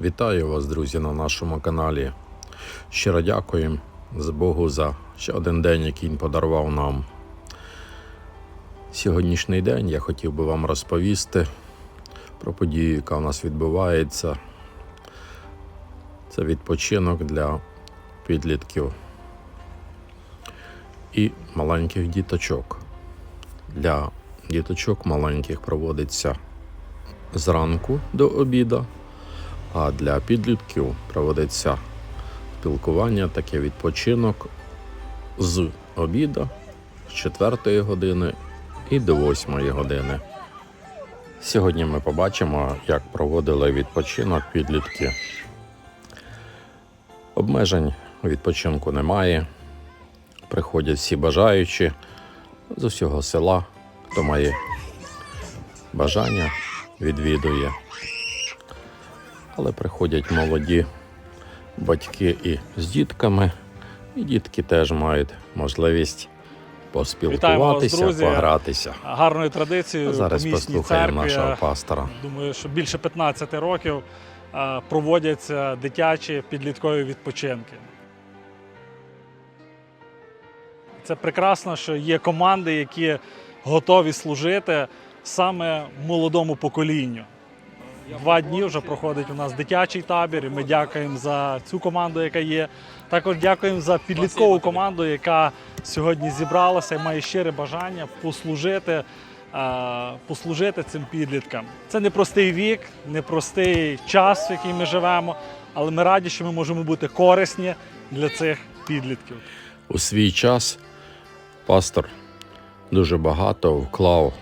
Вітаю вас, друзі, на нашому каналі. Щиро дякую з Богу за ще один день, який він подарував нам. Сьогоднішній день я хотів би вам розповісти про подію, яка у нас відбувається. Це відпочинок для підлітків і маленьких діточок. Для діточок маленьких проводиться зранку до обіду, а для підлітків проводиться спілкування, таке відпочинок з обіду з 4 години і до 8 години. Сьогодні ми побачимо, як проводили відпочинок підлітки. Обмежень відпочинку немає. Приходять всі бажаючі з усього села, хто має бажання, відвідує. Але приходять молоді батьки і з дітками, і дітки теж мають можливість поспілкуватися, вас, друзі. погратися. гарною традицією А зараз по місній послухаємо нашого пастора. Думаю, що більше 15 років проводяться дитячі підліткові відпочинки. Це прекрасно, що є команди, які готові служити саме молодому поколінню. Два дні вже проходить у нас дитячий табір, і ми дякуємо за цю команду, яка є. Також дякуємо за підліткову команду, яка сьогодні зібралася і має щире бажання послужити, е, послужити цим підліткам. Це непростий вік, непростий час, в який ми живемо, але ми раді, що ми можемо бути корисні для цих підлітків. У свій час пастор дуже багато вклав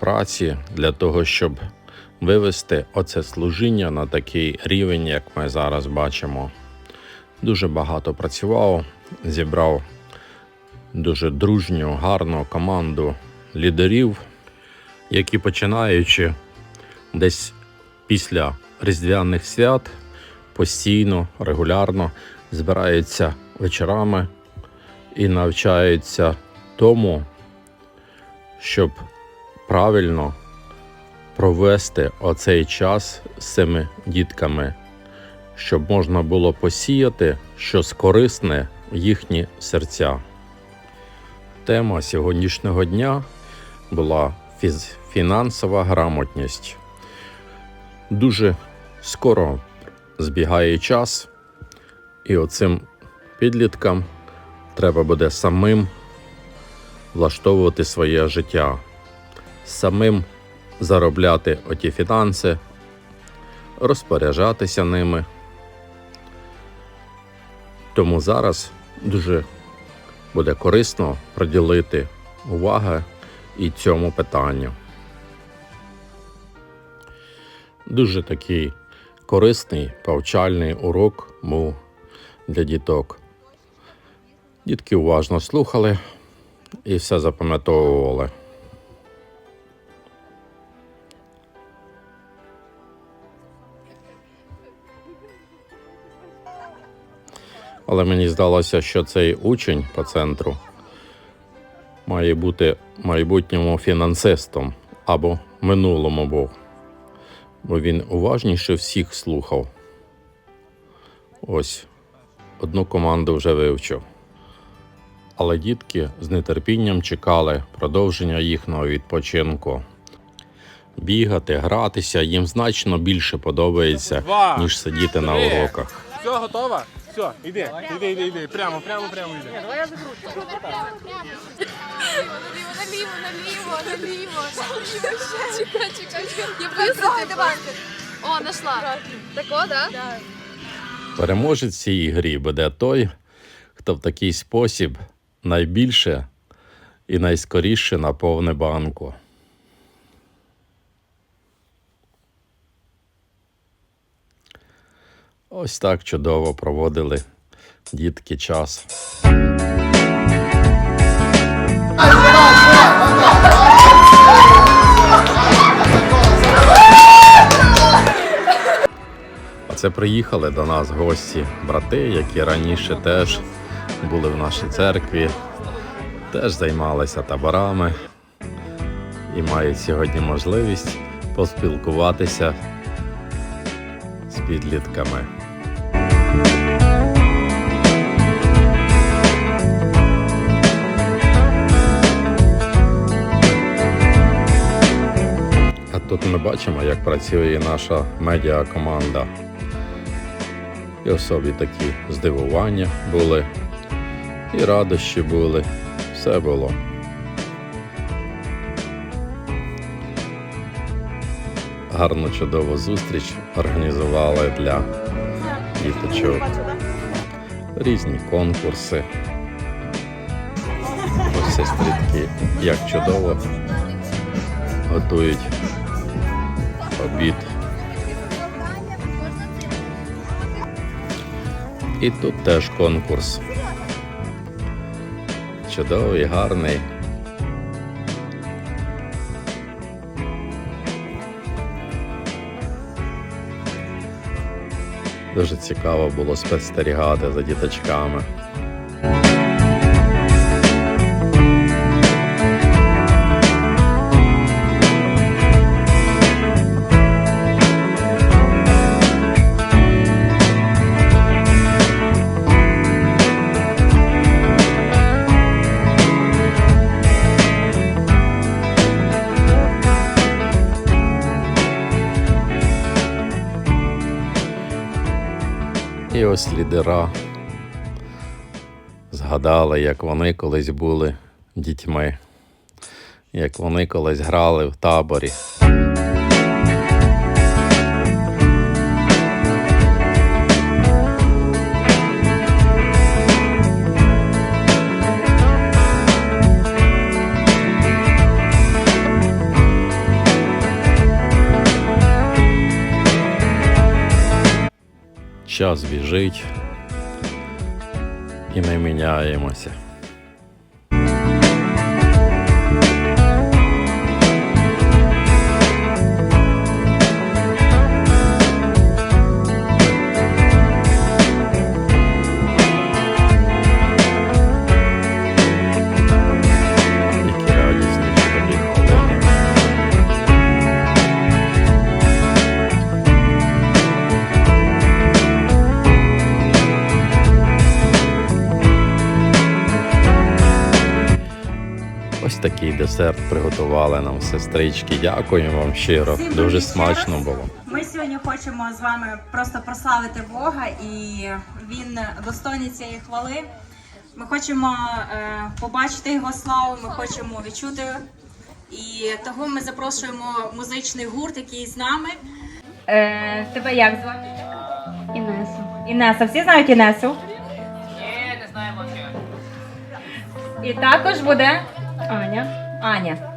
праці для того, щоб вивести оце служіння на такий рівень, як ми зараз бачимо. Дуже багато працював, зібрав дуже дружню, гарну команду лідерів, які починаючи десь після Різдвяних свят постійно, регулярно збираються вечорами і навчаються тому, щоб правильно провести оцей час з цими дітками, щоб можна було посіяти щось корисне в їхні серця. Тема сьогоднішнього дня була фінансова грамотність. Дуже скоро збігає час, і оцим підліткам треба буде самим влаштовувати своє життя, самим заробляти оті фінанси, розпоряджатися ними. Тому зараз дуже буде корисно приділити увагу і цьому питанню. Дуже такий корисний повчальний урок був для діток. Дітки уважно слухали і все запам'ятовували. Але мені здалося, що цей учень по центру має бути майбутньому фінансистом або минулому був, бо він уважніше всіх слухав. Ось одну команду вже вивчив. Але дітки з нетерпінням чекали продовження їхнього відпочинку. Бігати, гратися їм значно більше подобається, ніж сидіти на уроках. Все, готово? Все, іди, іди, іди, іди. Прямо, прямо, прямо іди. Наліво, наліво, наліво, наліво. Чекай, чекай, чекай. Я. О, нашла. Тако, да? Переможець в цій грі буде той, хто в такий спосіб найбільше і найскоріше наповне банку. Ось так чудово проводили дітки час. А це приїхали до нас гості, брати, які раніше теж були в нашій церкві, теж займалися таборами і мають сьогодні можливість поспілкуватися з підлітками. Тут ми бачимо, як працює наша медіакоманда. І особі такі здивування були, і радощі були, все було. Гарну чудову зустріч організували для діточок. Різні конкурси. Ось сестритки, як чудово готують обід. І тут теж конкурс. Чудовий, гарний. Дуже цікаво було спостерігати за діточками. Ось лідера згадали, як вони колись були дітьми, як вони колись грали в таборі. Час біжить, і ми міняємося. Ось такий десерт приготували нам сестрички. Дякуємо вам щиро. Всім Дуже привіт смачно раз. було. Ми сьогодні хочемо з вами просто прославити Бога, і він достойний цієї хвали. Ми хочемо е, побачити його славу, ми хочемо відчути. І того ми запрошуємо музичний гурт, який з нами. Е, тебе як звати? Інесу. Інеса. Всі знають Інесу? Ні, не знаємо. І також буде Аня. Аня.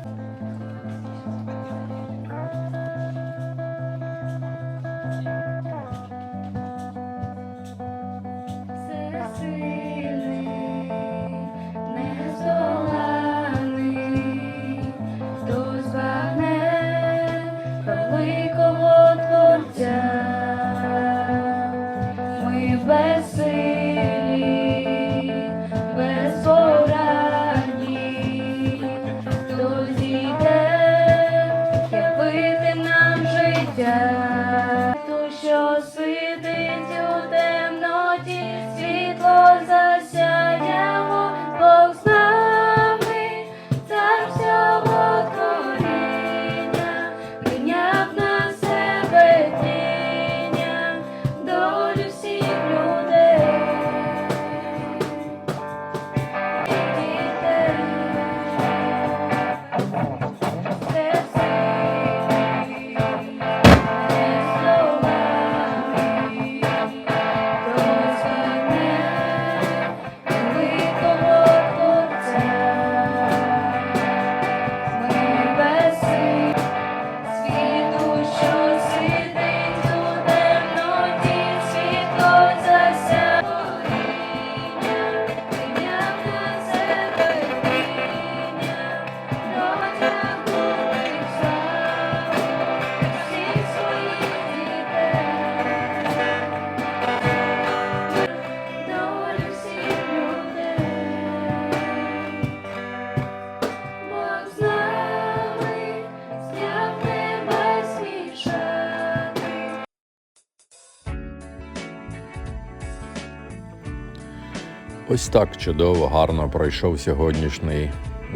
Ось так чудово, гарно пройшов сьогоднішній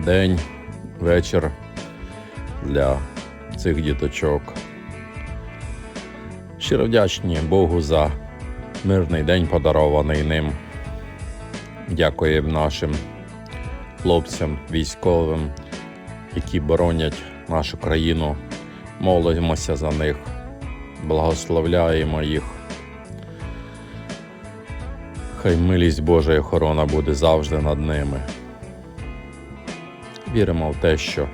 день, вечір для цих діточок. Щиро вдячні Богу за мирний день, подарований ним. Дякуємо нашим хлопцям, військовим, які боронять нашу країну. Молимося за них, благословляємо їх. Хай милість Божа і охорона буде завжди над ними. Віримо в те, що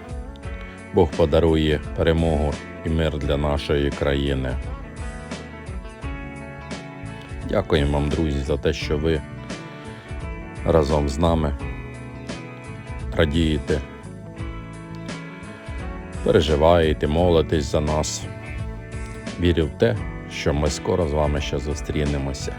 Бог подарує перемогу і мир для нашої країни. Дякуємо вам, друзі, за те, що ви разом з нами радієте, переживаєте, молитесь за нас. Вірю в те, що ми скоро з вами ще зустрінемося.